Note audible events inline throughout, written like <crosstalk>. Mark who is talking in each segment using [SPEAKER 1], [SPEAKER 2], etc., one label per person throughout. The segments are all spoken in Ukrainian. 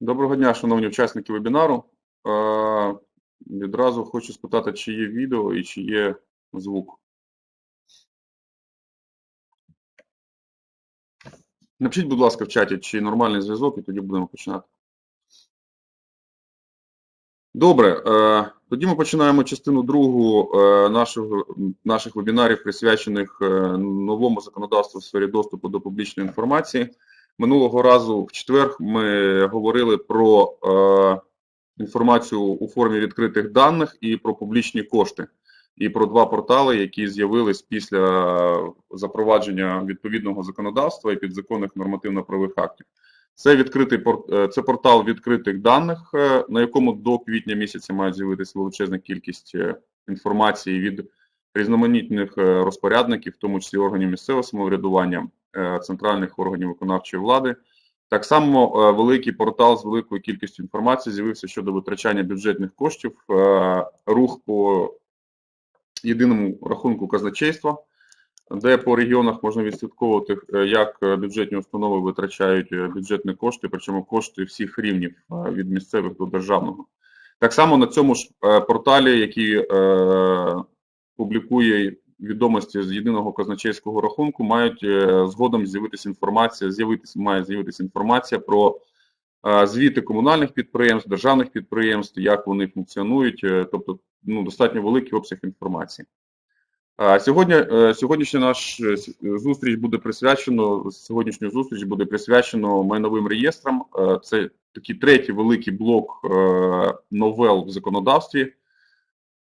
[SPEAKER 1] Доброго дня, шановні учасники вебінару. Е, Відразу хочу спитати, чи є відео і чи є звук. Напишіть, будь ласка, в чаті, чи нормальний зв'язок, і тоді будемо починати. Добре, е, тоді ми починаємо частину другу е, нашого, наших вебінарів, присвячених новому законодавству в сфері доступу до публічної інформації. Минулого разу в четвер ми говорили про е, інформацію у формі відкритих даних і про публічні кошти, і про два портали, які з'явились після запровадження відповідного законодавства і підзаконних нормативно-правових актів. Це відкритий пор- е, це портал відкритих даних, е, на якому до квітня місяця має з'явитися величезна кількість е, інформації від різноманітних розпорядників, в тому числі органів місцевого самоврядування, центральних органів виконавчої влади. Так само е, великий портал з великою кількістю інформації з'явився щодо витрачання бюджетних коштів, е, рух по єдиному рахунку казначейства, де по регіонах можна відслідковувати, е, як е, бюджетні установи витрачають е, бюджетні кошти, причому кошти всіх рівнів е, від місцевих до державного. Так само на цьому ж е, порталі, який е, публікує відомості з єдиного казначейського рахунку, мають е, згодом з'явитися інформація, з'явитися має з'явитися інформація про е, звіти комунальних підприємств, державних підприємств, як вони функціонують, е, тобто ну, достатньо великий обсяг інформації. Сьогодні, сьогоднішня наш зустріч буде присвячено, сьогоднішню зустріч буде присвячено майновим реєстрам. Це такий третій великий блок новел в законодавстві.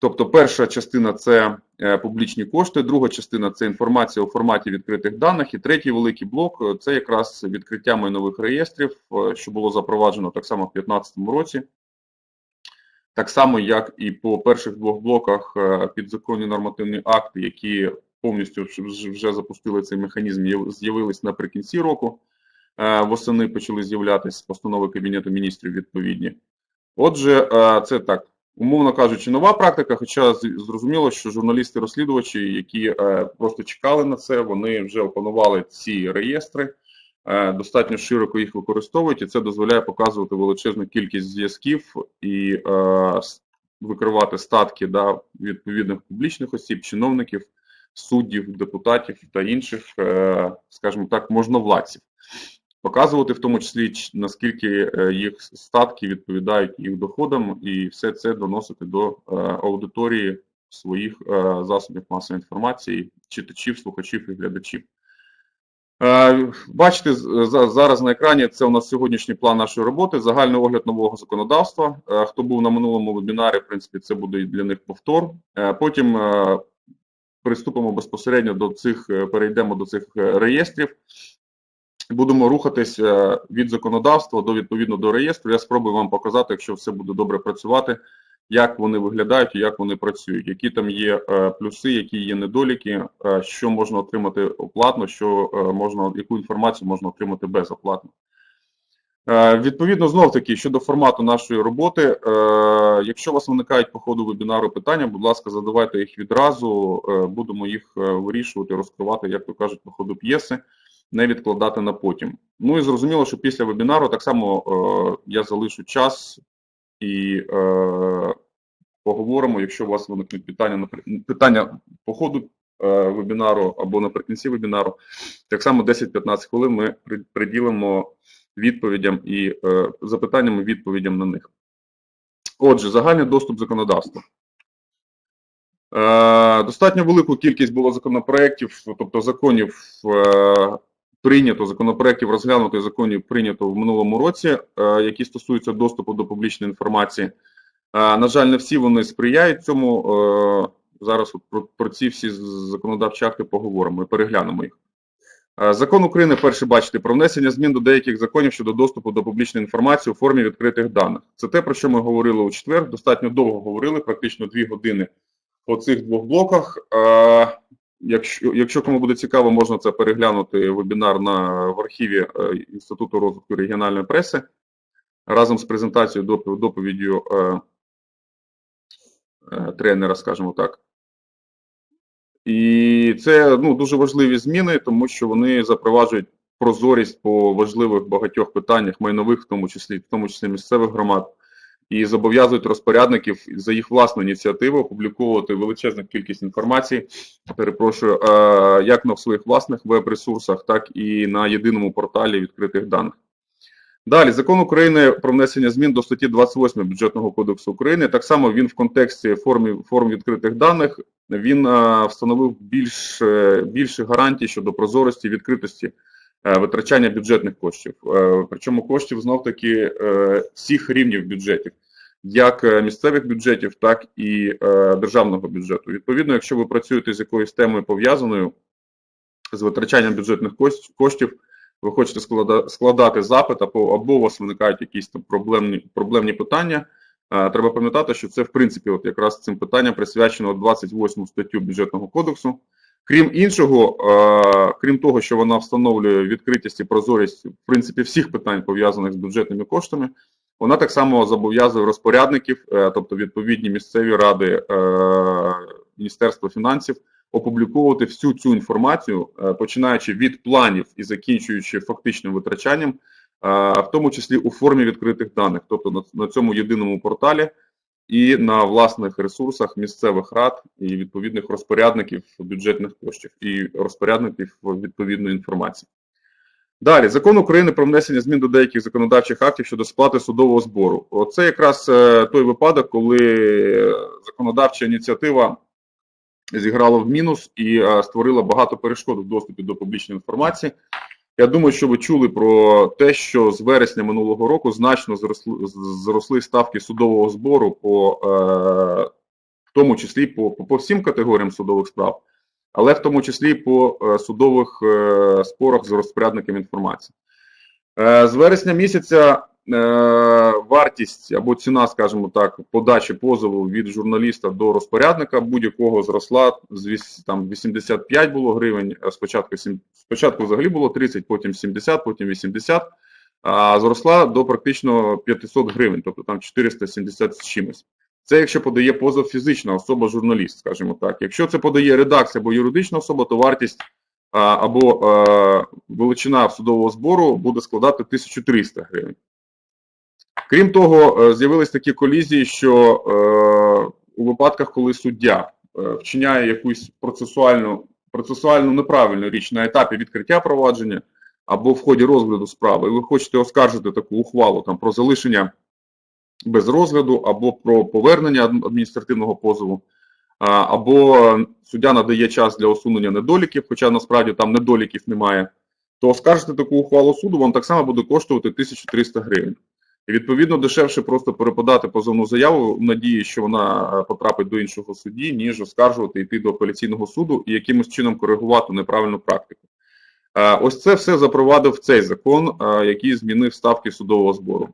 [SPEAKER 1] Тобто, перша частина це е, публічні кошти, друга частина це інформація у форматі відкритих даних, і третій великий блок е, це якраз відкриття майнових реєстрів, е, що було запроваджено так само в 2015 році. Так само, як і по перших двох блоках підзаконні нормативні акти, які повністю вже- запустили цей механізм, з'явились наприкінці року. Восени почали з'являтися постанови Кабінету міністрів відповідні. Отже, це так, умовно кажучи, нова практика, хоча зрозуміло, що журналісти-розслідувачі, які е, просто чекали на це, вони вже опанували ці реєстри, е, достатньо широко їх використовують, і це дозволяє показувати величезну кількість зв'язків і е, викривати статки да, відповідних публічних осіб, чиновників, суддів, депутатів та інших, е, скажімо так, можновладців. Показувати в тому числі, наскільки е, їх статки відповідають їх доходам, і все це доносити до е, аудиторії своїх е, засобів масової інформації, читачів, слухачів і глядачів. Бачите, зараз на екрані це у нас сьогоднішній план нашої роботи, загальний огляд нового законодавства. Хто був на минулому вебінарі, в принципі, це буде для них повтор. Потім приступимо безпосередньо до цих, перейдемо до цих реєстрів. Будемо рухатися від законодавства до відповідно до реєстру. Я спробую вам показати, якщо все буде добре працювати, як вони виглядають і як вони працюють, які там є е, плюси, які є недоліки, е, що можна отримати оплатно, що е, можна, яку інформацію можна отримати безоплатно. Е, Відповідно, знов таки щодо формату нашої роботи. е, Якщо у вас виникають по ходу вебінару питання, будь ласка, задавайте їх відразу. е, Будемо їх е, вирішувати, розкривати, як то кажуть, по ходу п'єси, не відкладати на потім. Ну і зрозуміло, що після вебінару так само е, я залишу час і е, поговоримо, якщо у вас виникнуть питання питання по ходу е, вебінару або наприкінці вебінару. Так само 10-15 хвилин ми приділимо відповідям і е, запитанням і відповідям на них. Отже, загальний доступ законодавства. Е, достатньо велику кількість було законопроєктів, тобто законів е, прийнято, законопроєктів розглянуто і законів прийнято в минулому році, е, які стосуються доступу до публічної інформації. Е, на жаль, не всі вони сприяють цьому. Е, зараз про, про ці всі законодавчі акти поговоримо і переглянемо їх. Закон України, перший бачите, про внесення змін до деяких законів щодо доступу до публічної інформації у формі відкритих даних. Це те, про що ми говорили у четвер. Достатньо довго говорили, практично дві години по цих двох блоках. Якщо, якщо кому буде цікаво, можна це переглянути вебінар на в архіві е, Інституту розвитку регіональної преси разом з презентацією доп- доповіддю е, е, тренера, скажімо так. І це ну, дуже важливі зміни, тому що вони запроваджують прозорість по важливих багатьох питаннях майнових, в тому числі в тому числі місцевих громад, і зобов'язують розпорядників за їх власну ініціативу опубліковувати величезну кількість інформації. Перепрошую, е, як на своїх власних веб-ресурсах, так і на єдиному порталі відкритих даних. Далі, закон України про внесення змін до статті 28 бюджетного кодексу України. Так само він в контексті формі, форм відкритих даних він е, встановив більш, е, більше гарантій щодо прозорості і відкритості витрачання бюджетних коштів. Е, Причому коштів знов таки е, всіх рівнів бюджетів, як е, місцевих бюджетів, так і е, державного бюджету. Відповідно, якщо ви працюєте з якоюсь темою пов'язаною з витрачанням бюджетних коштів, ви хочете складати запит, або, або у вас виникають якісь там проблемні, проблемні питання. е, Треба пам'ятати, що це в принципі от якраз цим питанням присвячено 28 статтю бюджетного кодексу. Крім іншого, е, крім того, що вона встановлює відкритість і прозорість в принципі всіх питань пов'язаних з бюджетними коштами, вона так само зобов'язує розпорядників, е, тобто відповідні місцеві ради е, Міністерства фінансів, опубліковувати всю цю інформацію, починаючи від планів і закінчуючи фактичним витрачанням, в тому числі у формі відкритих даних, тобто на цьому єдиному порталі і на власних ресурсах місцевих рад і відповідних розпорядників бюджетних коштів і розпорядників відповідної інформації. Далі, закон України про внесення змін до деяких законодавчих актів щодо сплати судового збору. Оце якраз е, той випадок, коли законодавча ініціатива зіграла в мінус і е, створила багато перешкод в доступі до публічної інформації. Я думаю, що ви чули про те, що з вересня минулого року значно зросли, зросли ставки судового збору, по, е, в тому числі по, по, всім категоріям судових справ, але в тому числі по е, судових е, спорах з розпорядником інформації. Е, з вересня місяця вартість або ціна, скажімо так, подачі позову від журналіста до розпорядника будь-якого зросла з там 85 було гривень. Спочатку спочатку взагалі було 30, потім 70, потім 80, а зросла до практично 500 гривень, тобто там 470 з чимось. Це якщо подає позов фізична особа, журналіст, скажімо так. Якщо це подає редакція або юридична особа, то вартість або е, величина судового збору буде складати 1300 гривень. Крім того, е, з'явились такі колізії, що е, у випадках, коли суддя е, вчиняє якусь процесуальну, процесуальну неправильну річ на етапі відкриття провадження або в ході розгляду справи, і ви хочете оскаржити таку ухвалу там, про залишення без розгляду або про повернення адміністративного позову, або суддя надає час для усунення недоліків, хоча насправді там недоліків немає, то оскаржити таку ухвалу суду вам так само буде коштувати 1300 гривень. І відповідно дешевше просто переподати позовну заяву в надії, що вона е, потрапить до іншого судді, ніж оскаржувати йти до апеляційного суду і якимось чином коригувати неправильну практику. Е, Ось це все запровадив цей закон, е, який змінив ставки судового збору.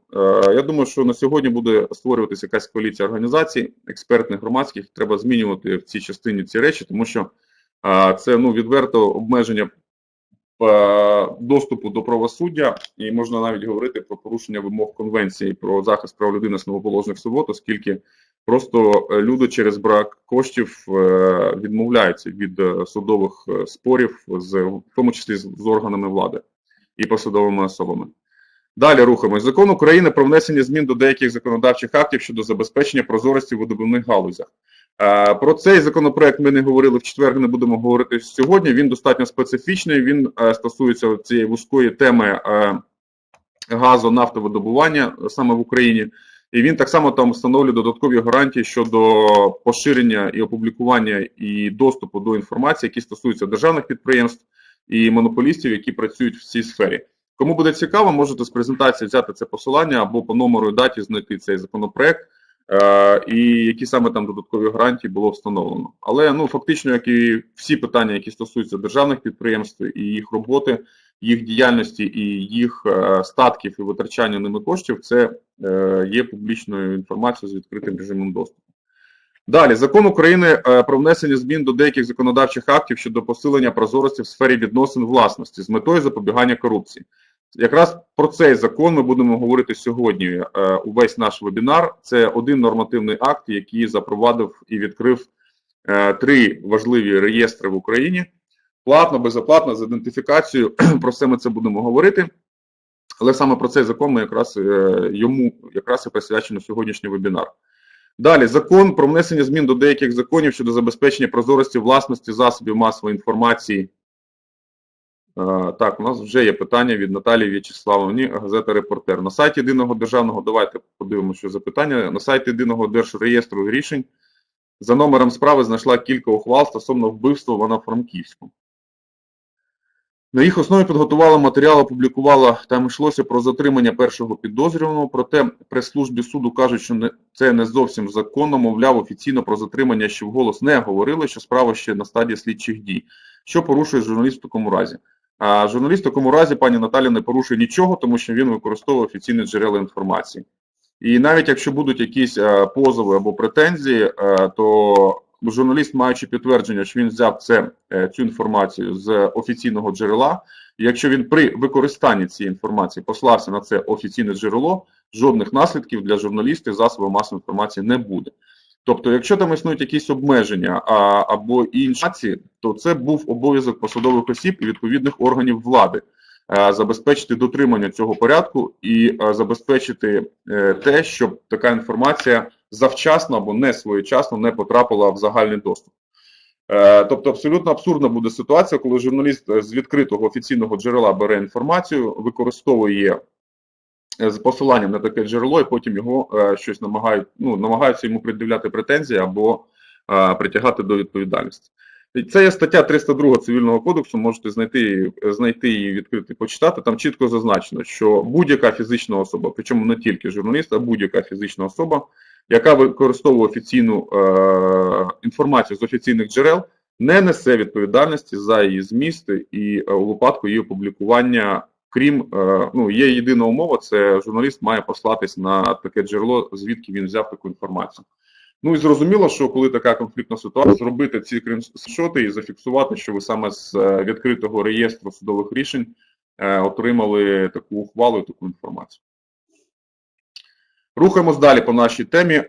[SPEAKER 1] Я думаю, що на сьогодні буде створюватися якась коаліція організацій, експертних, громадських. Треба змінювати в цій частині ці речі, тому що це ну відверто обмеження доступу до правосуддя, і можна навіть говорити про порушення вимог конвенції про захист прав людини основоположних свобод, оскільки просто е, люди через брак коштів е, відмовляються від е, судових е, спорів, з, в тому числі з органами влади і посадовими особами. Далі рухаємось. Закон України про внесення змін до деяких законодавчих актів щодо забезпечення прозорості в видобувних галузях. Е, Про цей законопроект ми не говорили в четвер, не будемо говорити сьогодні. Він достатньо специфічний. Він е, стосується цієї вузької теми е, газу, нафтовидобування саме в Україні. І він так само там встановлює додаткові гарантії щодо поширення і опублікування і доступу до інформації, які стосуються державних підприємств і монополістів, які працюють в цій сфері. Кому буде цікаво, можете з презентації взяти це посилання або по номеру і даті знайти цей законопроект, е, і які саме там додаткові гарантії було встановлено. Але ну фактично, як і всі питання, які стосуються державних підприємств і їх роботи, їх діяльності і їх е, статків і витрачання ними коштів, це е, є публічною інформацією з відкритим режимом доступу. Далі закон України е, про внесення змін до деяких законодавчих актів щодо посилення прозорості в сфері відносин власності з метою запобігання корупції. Якраз про цей закон ми будемо говорити сьогодні. е, Увесь наш вебінар. Це один нормативний акт, який запровадив і відкрив е, три важливі реєстри в Україні. платно, безоплатно, з ідентифікацією. <clears throat> Про все ми це будемо говорити. Але саме про цей закон ми якраз е, йому якраз і присвячено сьогоднішній вебінар. Далі закон про внесення змін до деяких законів щодо забезпечення прозорості власності засобів масової інформації. Е, Так, у нас вже є питання від Наталії В'ячеславовні, газета Репортер. На сайті єдиного державного, давайте подивимося, що за питання. На сайті єдиного держреєстру рішень за номером справи знайшла кілька ухвал стосовно вбивства в Івано-Франківську. На їх основі підготувала матеріал, опублікувала, там йшлося про затримання першого підозрюваного, проте прес-службі суду кажуть, що це не зовсім законно, мовляв, офіційно про затримання ще вголос не говорили, що справа ще на стадії слідчих дій. Що порушує журналіст в такому разі? А журналіст в такому разі, пані Наталя, не порушує нічого, тому що він використовує офіційні джерела інформації. І навіть якщо будуть якісь е, позови або претензії, е, то журналіст, маючи підтвердження, що він взяв це, е, цю інформацію з офіційного джерела, і якщо він при використанні цієї інформації послався на це офіційне джерело, жодних наслідків для журналістів засобів масової інформації не буде. Тобто, якщо там існують якісь обмеження а, або інші, то це був обов'язок посадових осіб і відповідних органів влади е, забезпечити дотримання цього порядку і е, забезпечити е, те, щоб така інформація завчасно або не своєчасно не потрапила в загальний доступ. Тобто абсолютно абсурдна буде ситуація, коли журналіст з відкритого офіційного джерела бере інформацію, використовує з посиланням на таке джерело, і потім його е, щось намагають, ну, намагаються йому пред'являти претензії або е, притягати до відповідальності. Це є стаття 302 Цивільного кодексу, можете знайти, знайти її, відкрити, почитати. Там чітко зазначено, що будь-яка фізична особа, причому не тільки журналіст, а будь-яка фізична особа, яка використовує офіційну е, інформацію з офіційних джерел, не несе відповідальності за її зміст і е, у випадку її опублікування. Крім е, ну, є єдина умова, це журналіст має послатись на таке джерело, звідки він взяв таку інформацію. Ну і зрозуміло, що коли така конфліктна ситуація, зробити ці скріншоти і зафіксувати, що ви саме з е, відкритого реєстру судових рішень е, отримали таку ухвалу і таку інформацію. Рухаємось далі по нашій темі.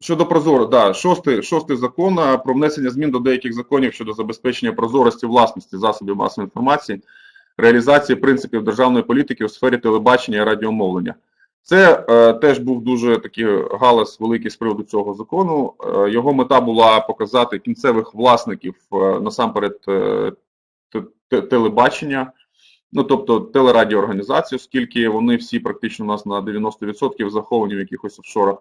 [SPEAKER 1] Щодо прозоро, да, шостий, шостий закон е, про внесення змін до деяких законів щодо забезпечення прозорості власності засобів масової інформації, реалізації принципів державної політики у сфері телебачення і радіомовлення. Це е, теж був дуже такий галас великий з приводу цього закону. Е, його мета була показати кінцевих власників е, насамперед е, те- те- телебачення, ну тобто телерадіоорганізації, оскільки вони всі практично у нас на 90% заховані в якихось офшорах.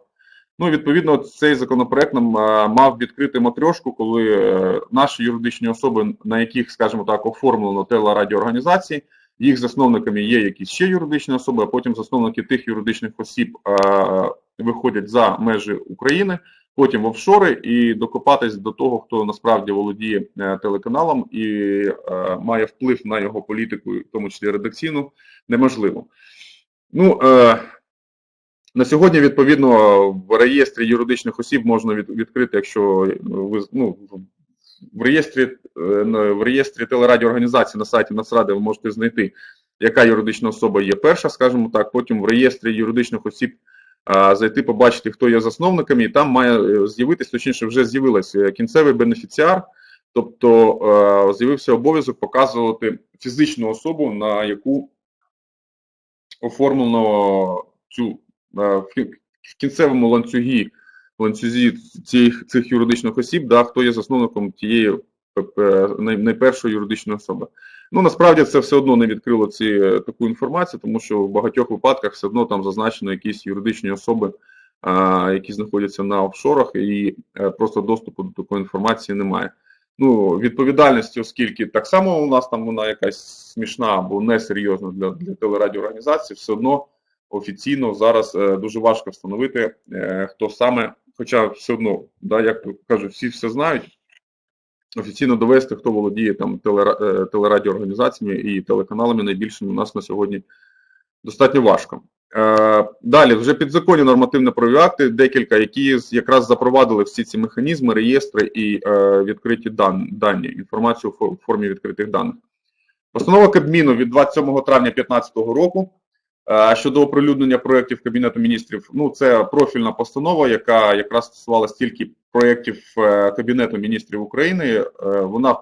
[SPEAKER 1] Ну, відповідно, цей законопроект нам е, мав відкрити матрьошку, коли е, наші юридичні особи, на яких, скажімо так, оформлено телерадіоорганізації, їх засновниками є якісь ще юридичні особи, а потім засновники тих юридичних осіб е, виходять за межі України, потім в офшори і докопатись до того, хто насправді володіє телеканалом і має вплив на його політику, в тому числі редакційну, неможливо. Ну, на сьогодні, відповідно, в реєстрі юридичних осіб можна від, відкрити, якщо ви ну, в реєстрі, е, в реєстрі телерадіоорганізації на сайті Нацради ви можете знайти, яка юридична особа є перша, скажімо так. Потім в реєстрі юридичних осіб а, зайти, побачити, хто є засновниками, і там має е, з'явитися, точніше, вже з'явилася кінцевий бенефіціар, тобто е, з'явився обов'язок показувати фізичну особу, на яку оформлено цю е, в кінцевому ланцюгі ланцюзі цих, цих юридичних осіб, да, хто є засновником тієї е, е, найпершої юридичної особи. Ну насправді це все одно не відкрило ці е, таку інформацію, тому що в багатьох випадках все одно там зазначено якісь юридичні особи, а, які знаходяться на офшорах, і просто доступу до такої інформації немає. Ну, відповідальності, оскільки так само у нас там вона якась смішна або несерйозна для, для телерадіоорганізацій, все одно офіційно зараз е, дуже важко встановити, е, хто саме, хоча все одно, да, як кажуть, всі все знають, офіційно довести, хто володіє там е, телерадіоорганізаціями і телеканалами найбільшими у нас на сьогодні достатньо важко. Далі, вже підзаконні нормативно-правові акти, декілька, які якраз запровадили всі ці механізми, реєстри і відкриті дані, інформацію в формі відкритих даних. Постанова Кабміну від 27 травня 2015 року Е, Щодо оприлюднення проєктів Кабінету міністрів, ну це профільна постанова, яка якраз стосувалась тільки проєктів е, Кабінету міністрів України. Е, Вона,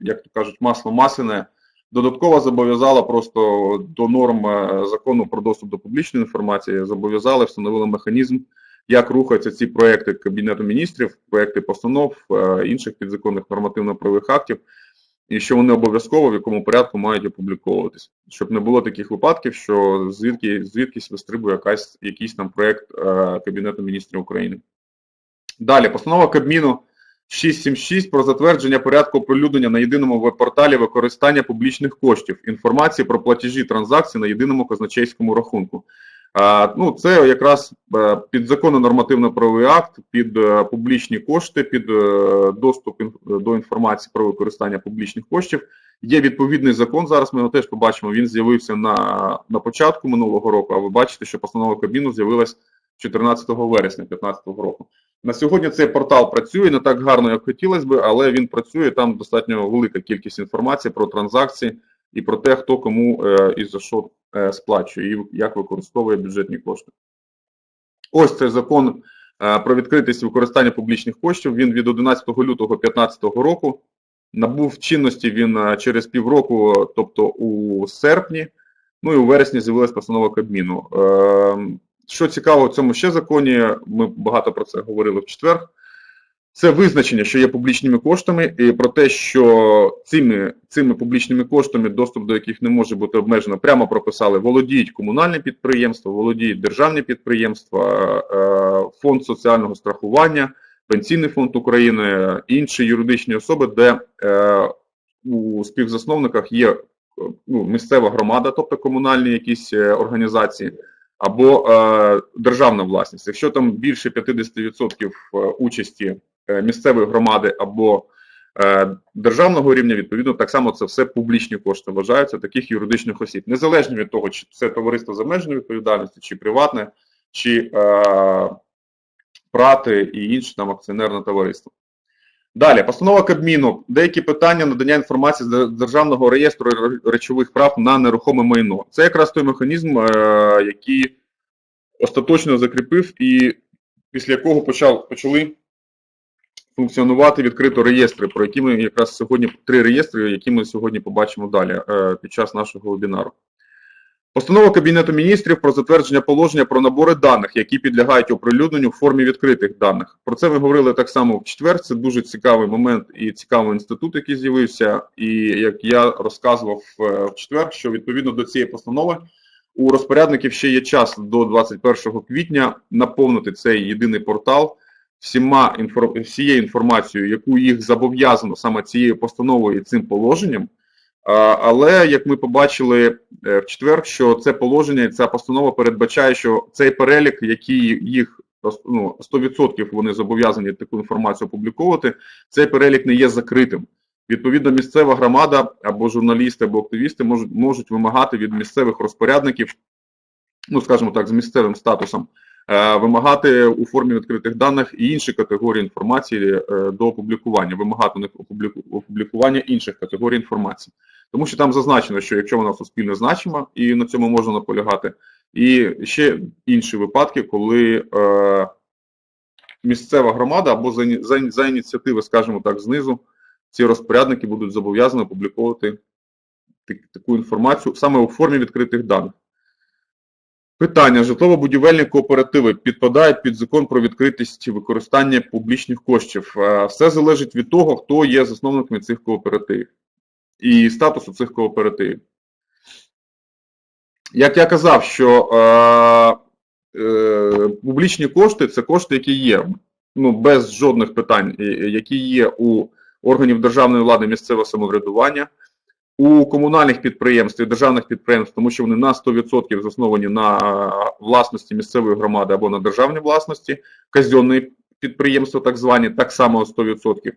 [SPEAKER 1] як то кажуть, масло масляне, додатково зобов'язала просто до норм закону про доступ до публічної інформації, зобов'язали, встановили механізм, як рухаються ці проекти Кабінету міністрів, проекти постанов, інших підзаконних нормативно-правових актів, і що вони обов'язково в якому порядку мають опубліковуватись, щоб не було таких випадків, що звідки звідкись вистрибує якась якийсь там проект е, Кабінету міністрів України. Далі, постанова Кабміну 676 про затвердження порядку оприлюднення на єдиному веб-порталі використання публічних коштів, інформації про платежі транзакцій на єдиному казначейському рахунку. Ну, це якраз е, підзаконно нормативно-правовий акт під е, публічні кошти, під е, доступ до інформації про використання публічних коштів. Є відповідний закон. Зараз ми його теж побачимо. Він з'явився на, на початку минулого року. А ви бачите, що постанова Кабміну з'явилась 14 вересня 2015 року. На сьогодні цей портал працює не так гарно, як хотілося би, але він працює. Там достатньо велика кількість інформації про транзакції і про те, хто кому е, і за що е, сплачує, і як використовує бюджетні кошти. Ось цей закон е, про відкритість використання публічних коштів. Він від 11 лютого 2015 року. Набув чинності він через півроку, тобто у серпні. Ну і у вересні з'явилась постанова Кабміну. Е, Що цікаво в цьому ще законі, ми багато про це говорили в четвер. Це визначення, що є публічними коштами, і про те, що цими, цими публічними коштами, доступ до яких не може бути обмежено, прямо прописали, володіють комунальні підприємства, володіють державні підприємства, е, фонд соціального страхування, Пенсійний фонд України, інші юридичні особи, де е, у співзасновниках є е, ну, місцева громада, тобто комунальні якісь організації, або е, державна власність. Якщо там більше 50% е, участі місцевої громади або е, державного рівня, відповідно, так само це все публічні кошти вважаються таких юридичних осіб, незалежно від того, чи це товариство з обмеженою відповідальністю, чи приватне, чи е, прати і інше там акціонерне товариство. Далі, постанова Кабміну. Деякі питання надання інформації з Державного реєстру речових прав на нерухоме майно. Це якраз той механізм, е, який остаточно закріпив і після якого почав, почали функціонувати відкрито реєстри, про які ми якраз сьогодні три реєстри, які ми сьогодні побачимо далі е, під час нашого вебінару. Постанова Кабінету міністрів про затвердження положення про набори даних, які підлягають оприлюдненню в формі відкритих даних. Про це ми говорили так само в четвер. Це дуже цікавий момент і цікавий інститут, який з'явився. І як я розказував е, в четвер, що відповідно до цієї постанови у розпорядників ще є час до 21 квітня наповнити цей єдиний портал всіма інфор... всією інформацією, яку їх зобов'язано саме цією постановою і цим положенням. Але як ми побачили е, в четвер, що це положення ця постанова передбачає, що цей перелік, який їх ну, 100% вони зобов'язані таку інформацію опубліковувати, цей перелік не є закритим. Відповідно, місцева громада або журналісти, або активісти можуть, можуть вимагати від місцевих розпорядників, ну скажімо так, з місцевим статусом, вимагати у формі відкритих даних і інші категорії інформації е, до опублікування, вимагати них опублікування інших категорій інформації. Тому що там зазначено, що якщо вона суспільно значима, і на цьому можна наполягати, і ще інші випадки, коли е, місцева громада або за, ініціативи, скажімо так, знизу, ці розпорядники будуть зобов'язані опубліковувати так- таку інформацію саме у формі відкритих даних. Питання. Житлово-будівельні кооперативи підпадають під закон про відкритість використання публічних коштів. Е, Все залежить від того, хто є засновниками цих кооперативів і статусу цих кооперативів. Як я казав, що е, е, публічні кошти це кошти, які є ну, без жодних питань, які є у органів державної влади місцевого самоврядування, у комунальних підприємств і державних підприємств, тому що вони на 100% засновані на е, власності місцевої громади або на державній власності, казенні підприємства, так звані, так само 100%.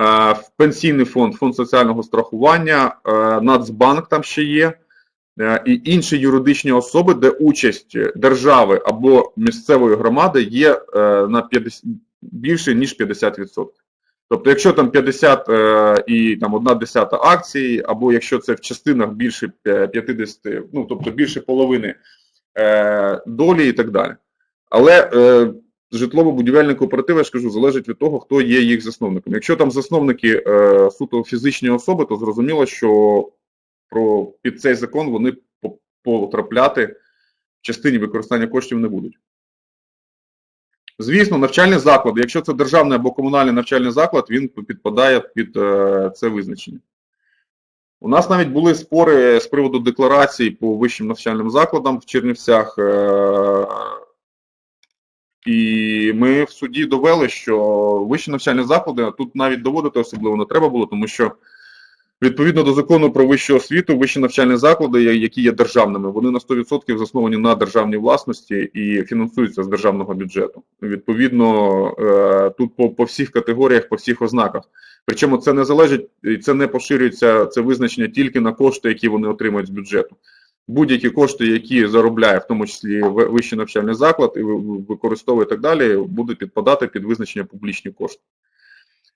[SPEAKER 1] Е, Пенсійний фонд, фонд соціального страхування, е, Нацбанк там ще є, і інші юридичні особи, де участь держави або місцевої громади є на 50, більше ніж 50%. Тобто, якщо там 50 е, і там одна десята акцій, або якщо це в частинах більше 50, ну тобто більше половини е, долі і так далі. Але е, житлово-будівельні кооперативи, я ж кажу, залежить від того, хто є їх засновником. Якщо там засновники е, суто фізичні особи, то зрозуміло, що про під цей закон вони потрапляти в частині використання коштів не будуть. Звісно, навчальний заклад, якщо це державний або комунальний навчальний заклад, він підпадає під е, це визначення. У нас навіть були спори з приводу декларацій по вищим навчальним закладам в Чернівцях. е, І ми в суді довели, що вищі навчальні заклади, тут навіть доводити особливо не треба було, тому що відповідно до закону про вищу освіту, вищі навчальні заклади, які є державними, вони на 100% засновані на державній власності і фінансуються з державного бюджету. Відповідно, е, тут по, по всіх категоріях, по всіх ознаках. Причому це не залежить, і це не поширюється це визначення тільки на кошти, які вони отримують з бюджету. Будь-які кошти, які заробляє, в тому числі вищий навчальний заклад, і ви- ви- використовує і так далі, будуть підпадати під визначення публічні кошти.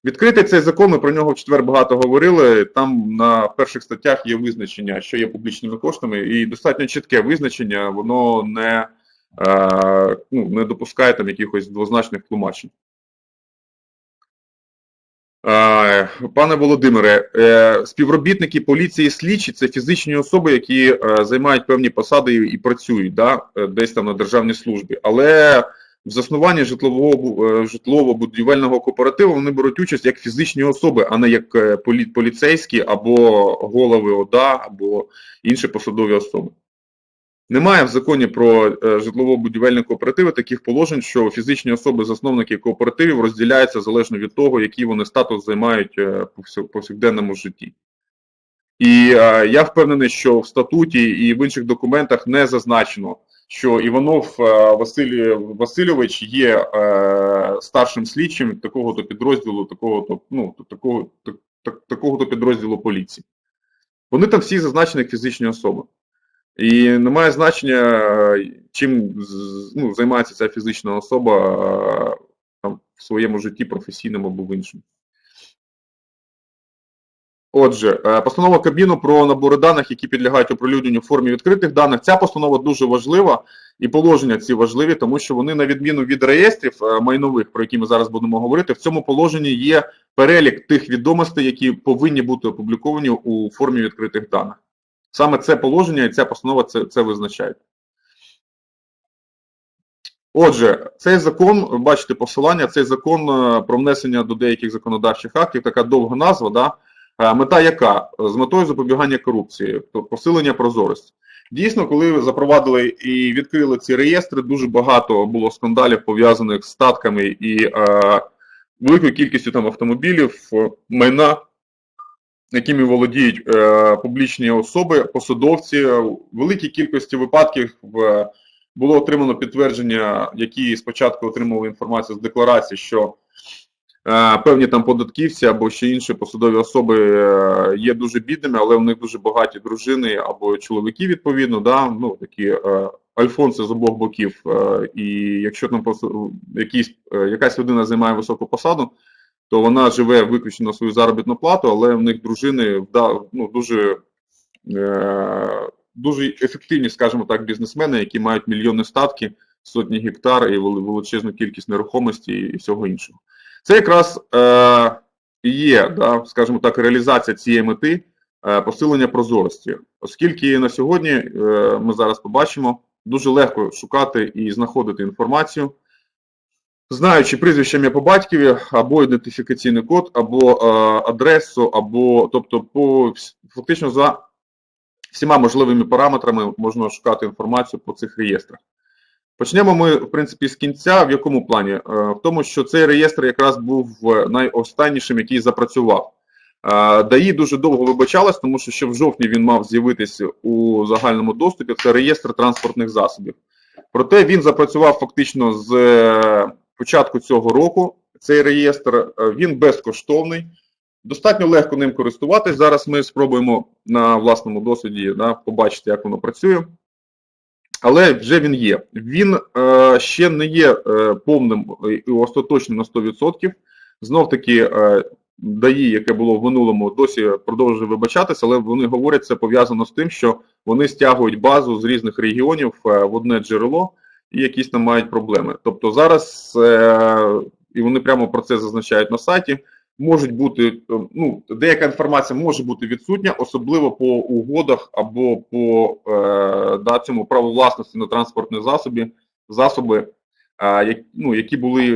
[SPEAKER 1] Відкритий цей закон, ми про нього в четвер багато говорили. Там на перших статтях є визначення, що є публічними коштами, і достатньо чітке визначення, воно не, е, ну, не допускає там якихось двозначних тлумачень. Е, Пане Володимире, е, співробітники поліції слідчі це фізичні особи, які е, займають певні посади і і працюють да, десь там на державній службі. Але в заснуванні житлового е, житлово-будівельного кооперативу вони беруть участь як фізичні особи, а не як е, полі, поліцейські або голови ОДА, або інші посадові особи. Немає в законі про е, житлово-будівельні кооперативи таких положень, що фізичні особи, засновники кооперативів розділяються залежно від того, який вони статус займають по повсякденному житті. І я впевнений, що в статуті і в інших документах не зазначено, що Іванов е, Василь Васильович є е, старшим слідчим такого-то підрозділу, такого-то, ну, такого, так, так, такого-то підрозділу поліції. Вони там всі зазначені як фізичні особи. І немає значення, е, чим ну, займається ця фізична особа там, в своєму житті професійному або в іншому. Отже, е, постанова Кабміну про набори даних, які підлягають оприлюдненню в формі відкритих даних. Ця постанова дуже важлива, і положення ці важливі, тому що вони, на відміну від реєстрів е, майнових, про які ми зараз будемо говорити, в цьому положенні є перелік тих відомостей, які повинні бути опубліковані у формі відкритих даних. Саме це положення і ця постанова це, це визначають. Отже, цей закон, бачите посилання, цей закон е, про внесення до деяких законодавчих актів, така довга назва, да? Е, мета яка? З метою запобігання корупції, тобто посилення прозорості. Дійсно, коли запровадили і відкрили ці реєстри, дуже багато було скандалів пов'язаних з статками і е, великою кількістю там автомобілів, е, майна, якими володіють е, публічні особи, посадовці. В великій кількості випадків в, було отримано підтвердження, які спочатку отримували інформацію з декларації, що е, певні там податківці або ще інші посадові особи е, є дуже бідними, але в них дуже багаті дружини або чоловіки, відповідно, да, ну такі е, альфонси з обох боків. Е, і якщо там якісь, е, якась людина займає високу посаду, то вона живе виключно на свою заробітну плату, але в них дружини ну, дуже, е, дуже ефективні, скажімо так, бізнесмени, які мають мільйонні статки, сотні гектар і величезну кількість нерухомості і всього іншого. Це якраз е, є, да, скажімо так, реалізація цієї мети е, посилення прозорості, оскільки на сьогодні е, ми зараз побачимо дуже легко шукати і знаходити інформацію знаючи прізвище ім'я по батькові, або ідентифікаційний код, або е, адресу, або тобто по фактично за всіма можливими параметрами можна шукати інформацію по цих реєстрах. Почнемо ми, в принципі, з кінця. В якому плані? Е, В тому, що цей реєстр якраз був е, найостаннішим, який запрацював. Е, ДАІ дуже довго вибачалась, тому що ще в жовтні він мав з'явитися у загальному доступі. Це реєстр транспортних засобів. Проте він запрацював фактично з початку цього року. Цей реєстр він безкоштовний. Достатньо легко ним користуватись. Зараз ми спробуємо на власному досвіді да, побачити, як воно працює. Але вже він є. Він е, ще не є е, повним і остаточним на 100%. Знов таки, е, ДАІ, яке було в минулому, досі продовжує вибачатися, але вони говорять, це пов'язано з тим, що вони стягують базу з різних регіонів е, в одне джерело і якісь там мають проблеми. Тобто зараз, е, і вони прямо про це зазначають на сайті, можуть бути, е, ну, деяка інформація може бути відсутня, особливо по угодах або по е, да, цьому праву власності на транспортні засоби, засоби, е, ну, які були